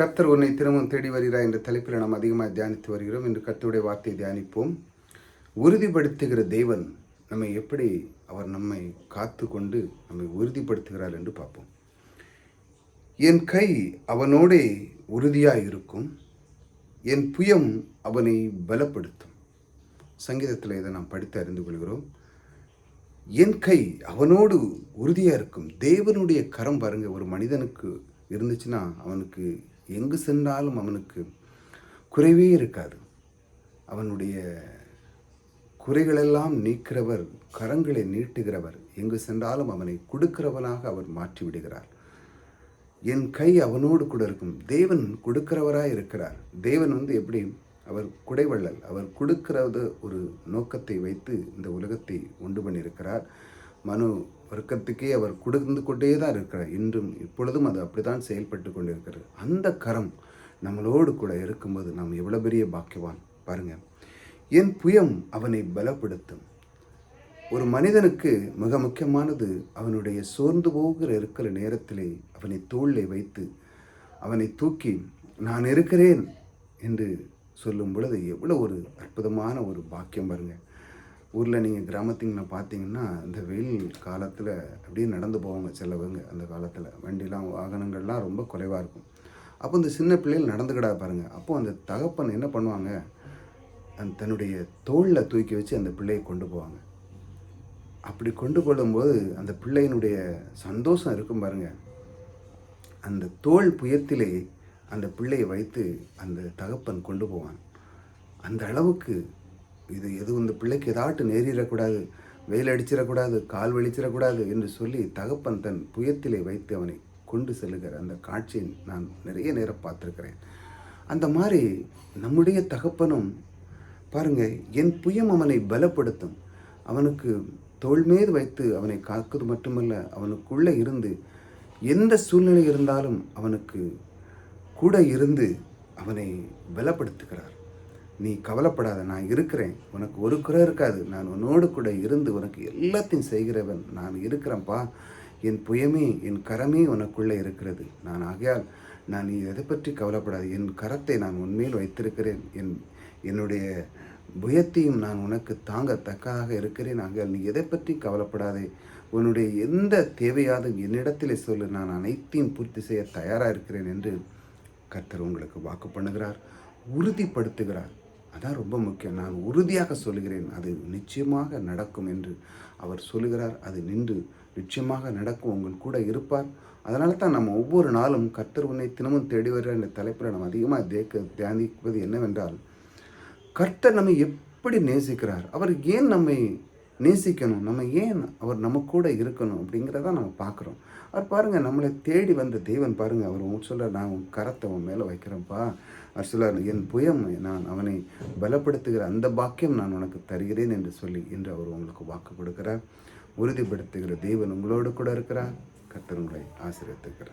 கர்த்தர் உன்னை திரும்பவும் தேடி வருகிறார் என்ற தலைப்பில் நாம் அதிகமாக தியானித்து வருகிறோம். இன்று கர்த்தருடைய வார்த்தையை தியானிப்போம். உறுதிப்படுத்துகிற தேவன் நம்மை எப்படி அவர் நம்மை காத்து கொண்டு நம்மை உறுதிப்படுத்துகிறார் என்று பார்ப்போம். என் கை அவனோடே உறுதியாக இருக்கும். என் புயம் அவனை பலப்படுத்தும். சங்கீதத்தில் இதை நாம் படித்து அறிந்து கொள்கிறோம். என் கை அவனோடு உறுதியாக இருக்கும். தேவனுடைய கரம் பாருங்க ஒரு மனிதனுக்கு இருந்துச்சுன்னா அவனுக்கு எங்கு சென்றாலும் அவனுக்கு குறைவே இருக்காது. அவனுடைய குறைகளெல்லாம் நீக்கிறவர் கரங்களை நீட்டுகிறவர் எங்கு சென்றாலும் அவனை கொடுக்கிறவனாக அவர் மாற்றிவிடுகிறார். என் கை அவனோடு கூட இருக்கும். தேவன் கொடுக்கிறவராக இருக்கிறார். தேவன் வந்து எப்படி? அவர் குடைவள்ளல். அவர் கொடுக்கிறது ஒரு நோக்கத்தை வைத்து இந்த உலகத்தை உண்டு பண்ணியிருக்கிறார். மனு வர்க்கத்துக்கே அவர் கொடுத்து கொண்டே தான் இருக்கிறார். இன்றும் இப்பொழுதும் அது அப்படிதான் செயல்பட்டு கொண்டிருக்கிறது. அந்த கரம் நம்மளோடு கூட இருக்கும்போது நாம் எவ்வளோ பெரிய பாக்கியவான்? பாருங்க. என் புயம் அவனை பலப்படுத்தும். ஒரு மனிதனுக்கு மிக முக்கியமானது அவனுடைய சோர்ந்து போகிற இருக்கிற நேரத்திலே அவனை தோளிலே வைத்து அவனை தூக்கி நான் இருக்கிறேன் என்று சொல்லும் பொழுது எவ்வளோ ஒரு அற்புதமான ஒரு பாக்கியம் பாருங்கள் ஊரில் நீங்கள் கிராமத்திங்கன்னா பார்த்தீங்கன்னா இந்த வெயில் காலத்தில் அப்படியே நடந்து போவாங்க சிலவங்க அந்த காலத்தில். வண்டிலாம் வாகனங்கள்லாம் ரொம்ப குறைவாக இருக்கும். அப்போ இந்த சின்ன பிள்ளைகள் நடந்துக்கிடா பாருங்கள் அப்போ அந்த தகப்பன் என்ன பண்ணுவாங்க? அந்த தன்னுடைய தோளில் தூக்கி வச்சு அந்த பிள்ளையை கொண்டு போவாங்க. அப்படி கொண்டு போடும்போது அந்த பிள்ளையினுடைய சந்தோஷம் இருக்கும் பாருங்கள் அந்த தோல் புயத்திலே அந்த பிள்ளையை வைத்து அந்த தகப்பன் கொண்டு போவான். அந்த அளவுக்கு இது எதுவும் இந்த பிள்ளைக்கு ஏதாட்டு நேரிடக்கூடாது வெயில் அடிச்சிடக்கூடாது கால் வலிச்சிடக்கூடாது என்று சொல்லி தகப்பன் தன் புயத்திலே வைத்து அவனை கொண்டு செல்லுகிற அந்த காட்சியை நான் நிறைய நேரம் பார்த்துருக்கிறேன். அந்த மாதிரி நம்முடைய தகப்பனும் பாருங்க என் புயம் அவனை பலப்படுத்தும். அவனுக்கு தோல்மேது மீது வைத்து அவனை காக்குவது மட்டுமல்ல அவனுக்குள்ளே இருந்து எந்த சூழ்நிலை இருந்தாலும் அவனுக்கு கூட இருந்து அவனை பலப்படுத்துகிறார். நீ கவலைப்படாத நான் இருக்கிறேன். உனக்கு ஒரு குறை இருக்காது. நான் உன்னோடு கூட இருந்து உனக்கு எல்லாத்தையும் செய்கிறவன் நான் இருக்கிறேன்ப்பா. என் புயமே என் கரமே உனக்குள்ளே இருக்கிறது. நான் ஆகையால் நான் நீ எதை பற்றி கவலைப்படாது. என் கரத்தை நான் உண்மையில் வைத்திருக்கிறேன். என் என்னுடைய புயத்தையும் நான் உனக்கு தாங்கத்தக்கதாக இருக்கிறேன். ஆகையால் நீ எதை பற்றி கவலைப்படாதே. உன்னுடைய எந்த தேவையாவது என்னிடத்திலே சொல்லு. நான் அனைத்தையும் பூர்த்தி செய்ய தயாராக இருக்கிறேன் என்று கர்த்தர் உங்களுக்கு வாக்கு பண்ணுகிறார் உறுதிப்படுத்துகிறார். அதான் ரொம்ப முக்கியம். நான் உறுதியாக சொல்கிறேன் அது நிச்சயமாக நடக்கும் என்று. அவர் சொல்லுகிறார் அது நின்று நிச்சயமாக நடக்கும் உங்கள் கூட இருப்பார். அதனால தான் நம்ம ஒவ்வொரு நாளும் கர்த்தர் உன்னை தினமும் தேடி வருகிற இந்த தலைப்பில் நம்ம அதிகமாக தேக்க தியானிப்பது என்னவென்றால் கர்த்தர் நம்மை எப்படி நேசிக்கிறார்? அவர் ஏன் நம்மை நேசிக்கணும். நம்ம ஏன் அவர் நம்ம கூட இருக்கணும் அப்படிங்கிறத நம்ம பார்க்குறோம். அவர் பாருங்கள் நம்மளை தேடி வந்த தெய்வன் பாருங்கள் அவர் உன் சொல்ல நான் உன் கரத்தை உன் மேலே வைக்கிறேன்ப்பா. அவர் சொல்லார் என் புயம் நான் அவனை பலப்படுத்துகிற அந்த பாக்கியம் நான் உனக்கு தருகிறேன் என்று சொல்லி இன்று அவர் உங்களுக்கு வாக்கு கொடுக்கிறார். உறுதிப்படுத்துகிற தெய்வன் உங்களோடு கூட இருக்கிறார். கத்தர் உங்களை ஆசிரியத்துக்கிறார்